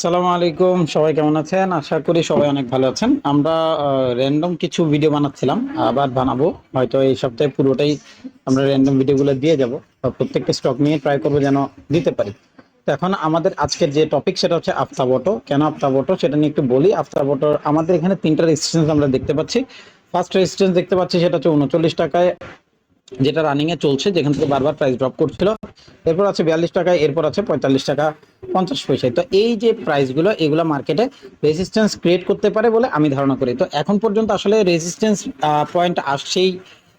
সালামু আলাইকুম, সবাই কেমন আছেন? আশা করি সবাই অনেক ভালো আছেন। আমরা র্যান্ডম কিছু ভিডিও বানাচ্ছিলাম, আবার বানাবো। হয়তো এই সপ্তাহে পুরোটাই আমরা র্যান্ডম ভিডিওগুলো দিয়ে যাব। প্রত্যেকটা স্টক নিয়ে ট্রাই করব যেন দিতে পারি। তো এখন আমাদের আজকের যে টপিক সেটা হচ্ছে আফতাব অটো কেন আফতাব অটো সেটা নিয়ে একটু বলি। আফতাব অটোর আমাদের এখানে তিনটা রেজিস্ট্রেশন আমরা দেখতে পাচ্ছি। ফার্স্ট রেজিস্ট্রেন্স দেখতে পাচ্ছি সেটা হচ্ছে উনচল্লিশ টাকায়। যেটা রানিং এ চলছে, যেখান থেকে বারবার প্রাইস ড্রপ করছিল। এরপর আছে বিয়াল্লিশ টাকা, এরপর আছে পঁয়তাল্লিশ টাকা, পঞ্চাশ পয়সায় তো এই যে প্রাইসগুলো এগুলো মার্কেটে রেজিস্ট্যান্স ক্রিয়েট করতে পারে বলে আমি ধারণা করি। তো এখন পর্যন্ত আসলে রেজিস্ট্যান্স পয়েন্ট আসছেই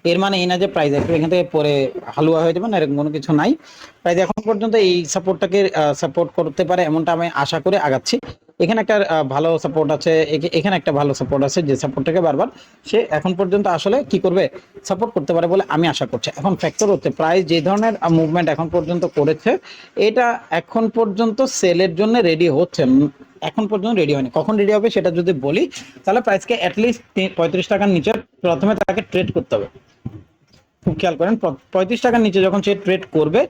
এর মানে এই না যে প্রাইস একটু এখান থেকে পরে হালুয়া হয়ে যাবে না, এরকম কোনো কিছু নাই। প্রাইস এখন পর্যন্ত এই সাপোর্টটাকে সাপোর্ট করতে পারে এমনটা আমি আশা করে আগাচ্ছি। এখানে একটা ভালো সাপোর্ট আছে এখে- এখানে একটা ভালো সাপোর্ট আছে, যে সাপোর্টটাকে বারবার সে এখন পর্যন্ত আসলে কি করবে? সাপোর্ট করতে পারে বলে আমি আশা করছি। এখন ফ্যাক্টর হচ্ছে প্রায় যে ধরনের মুভমেন্ট এখন পর্যন্ত করেছে, এটা এখন পর্যন্ত সেলের জন্য রেডি হচ্ছে। এখন পর্যন্ত রেডি হয়নি। কখন রেডি হবে সেটা যদি বলি, তাহলে প্রাইসকে অ্যাটলিস্ট পঁয়ত্রিশ টাকার নিচে প্রথমে তাকে ট্রেড করতে হবে। খেয়াল করেন পঁয়ত্রিশ টাকার নিচে যখন সে ট্রেড করবে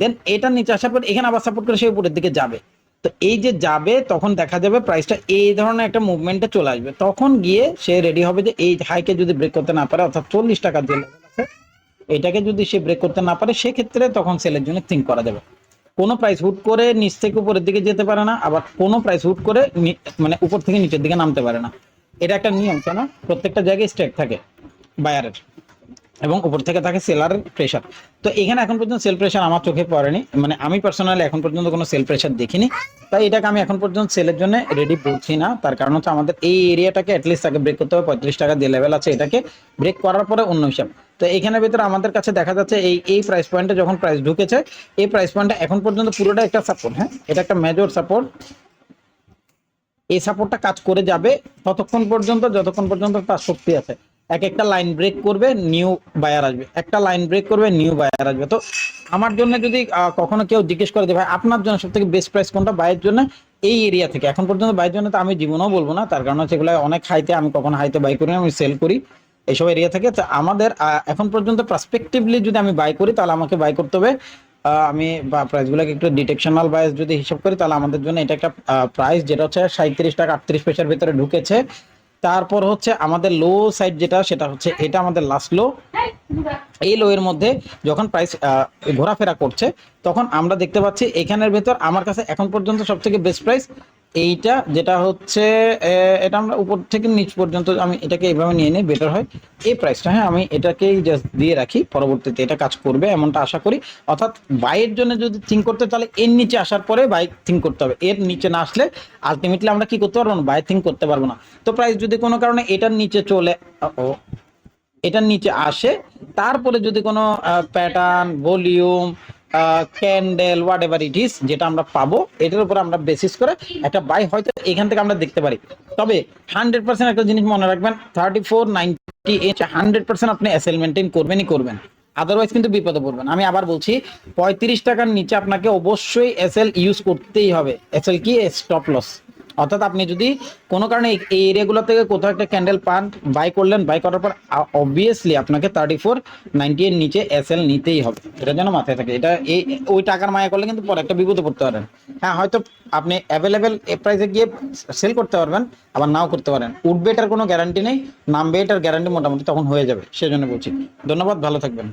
দেন এটার নিচে আসার পর এখানে আবার সাপোর্ট করে সে উপরের দিকে যাবে। তো এই যে যাবে, তখন দেখা যাবে প্রাইসটা এই ধরনের একটা মুভমেন্টে চলে আসবে। তখন গিয়ে সে রেডি হবে যে এই হাইকে যদি ব্রেক করতে না পারে, অর্থাৎ চল্লিশ টাকার যে এটাকে যদি সে ব্রেক করতে না পারে, সেক্ষেত্রে তখন সেলের জন্য থিঙ্ক করা যাবে। কোনো প্রাইস হুট করে নিচ থেকে উপরের দিকে যেতে পারে না, আবার কোনো প্রাইস হুট করে মানে উপর থেকে নিচের দিকে নামতে পারে না। এটা একটা নিয়ম, কেন? প্রত্যেকটা জায়গায় স্ট্রেক থাকে বায়ারের এবং উপর থেকে থাকে সেলার প্রেশার তো এখানে এখন পর্যন্ত সেল প্রেশার আমার চোখে পড়েনি। মানে আমি পার্সোনালি এখন পর্যন্ত কোনো সেল প্রেশার দেখিনি। তাই এটাকে আমি এখন পর্যন্ত সেলের জন্য রেডি বলছি না। তার কারণ হচ্ছে আমাদের এই এরিয়াটাকে অ্যাটলিস্ট তাকে ব্রেক করতে হবে। পঁয়ত্রিশ টাকা যে লেভেল আছে এটাকে ব্রেক করার পরে অন্য হিসাব। তো এখানের ভিতরে আমাদের কাছে দেখা যাচ্ছে এই এই প্রাইস পয়েন্টে যখন প্রাইস ঢুকেছে, এই প্রাইস পয়েন্টটা এখন পর্যন্ত পুরোটা একটা সাপোর্ট হ্যাঁ? এটা একটা মেজর সাপোর্ট এই সাপোর্টটা কাজ করে যাবে ততক্ষণ পর্যন্ত, যতক্ষণ পর্যন্ত তার শক্তি আছে। এক একটা লাইন ব্রেক করবে নিউ বায়ার আসবে। একটা লাইন ব্রেক করবে নিউ বায়ার আসবে। তো আমার জন্য যদি কখনো কেউ জিজ্ঞেস করে যে, ভাই, আপনার জন্য সব থেকে বেস্ট প্রাইস কোনটা? বাইয়ের জন্য এই এরিয়া থেকে। এখন পর্যন্ত বাইয়ের জন্য তো আমি জীবনেও বলব না। তার কারণ হচ্ছে এগুলো অনেক হাইতে আমি কখনো হাইতে বাই করি আমি সেল করি। এইসব এরিয়া থেকে। তো আমাদের এখন পর্যন্ত পার্সপেক্টিভলি যদি আমি বাই করি, তাহলে আমাকে বাই করতে হবে। আমি প্রাইসগুলোকে একটু ডিটেকশনাল বাইস যদি হিসাব করি, তাহলে আমাদের জন্য এটা একটা প্রাইস যেটা হচ্ছে সাঁত্রিশ টাকা আটত্রিশ পয়সার ভিতরে ঢুকেছে। তারপর হচ্ছে আমাদের লো সাইড যেটা, সেটা হচ্ছে এটা আমাদের লাস্ট লো এই লো এর মধ্যে যখন প্রাইস ঘোরাফেরা করছে, তখন আমরা দেখতে পাচ্ছি এখানের ভেতর আমার কাছে এখন পর্যন্ত সব থেকে বেস্ট প্রাইস এইটা যেটা হচ্ছে এটা আমরা উপর থেকে নিচ পর্যন্ত আমি এটাকে এইভাবে নিয়ে নিই বেটার হয়। এই প্রাইসটা হ্যাঁ আমি এটাকেই জাস্ট দিয়ে রাখি, পরবর্তীতে এটা কাজ করবে এমনটা আশা করি। অর্থাৎ বাইয়ের জন্য যদি থিঙ্ক করতে তাহলে এর নিচে আসার পরে বাই থিঙ্ক করতে হবে। এর নিচে না আসলে আলটিমেটলি আমরা কি করতে পারব না বাই থিঙ্ক করতে পারব না। তো প্রাইস যদি কোনো কারণে এটার নিচে চলে ও এটার নিচে আসে, তারপরে যদি কোনো pattern volume candle whatever it is যেটা আমরা পাবো, এটার উপর আমরা বেসিস করে একটা বাই হয়তো এখান থেকে আমরা দেখতে পারি। তবে হান্ড্রেড পার্সেন্ট একটা জিনিস মনে রাখবেন thirty four ninety H hundred percent আপনি অ্যাসেল মেনটেন করবেনই করবেন। আদারওয়াইজ কিন্তু বিপদে পড়বেন। আমি আবার বলছি, পঁয়ত্রিশ টাকার নিচে আপনাকে অবশ্যই এসএল ইউজ করতেই হবে। এসএল কি? স্টপ লস অর্থাৎ আপনি যদি কোনো কারণে এই- এরিয়াগুলো থেকে কোথাও একটা ক্যান্ডেল পান বাই করলেন বাই করার পর অবভিয়াসলি আপনাকে থার্টি ফোর নাইনটি এর নিচে এস এল নিতেই হবে। এটা যেন মাথায় থাকে। এটা এই ওই টাকার মায়া করলে কিন্তু পরে একটা বিপদে পড়তে পারেন। হ্যাঁ হয়তো আপনি অ্যাভেলেবেল প্রাইসে গিয়ে সেল করতে পারবেন, আবার নাও করতে পারেন। উঠবে এটার কোনো গ্যারান্টি নেই, নামবে এটার গ্যারান্টি মোটামুটি তখন হয়ে যাবে। সেজন্য বলছি। ধন্যবাদ, ভালো থাকবেন।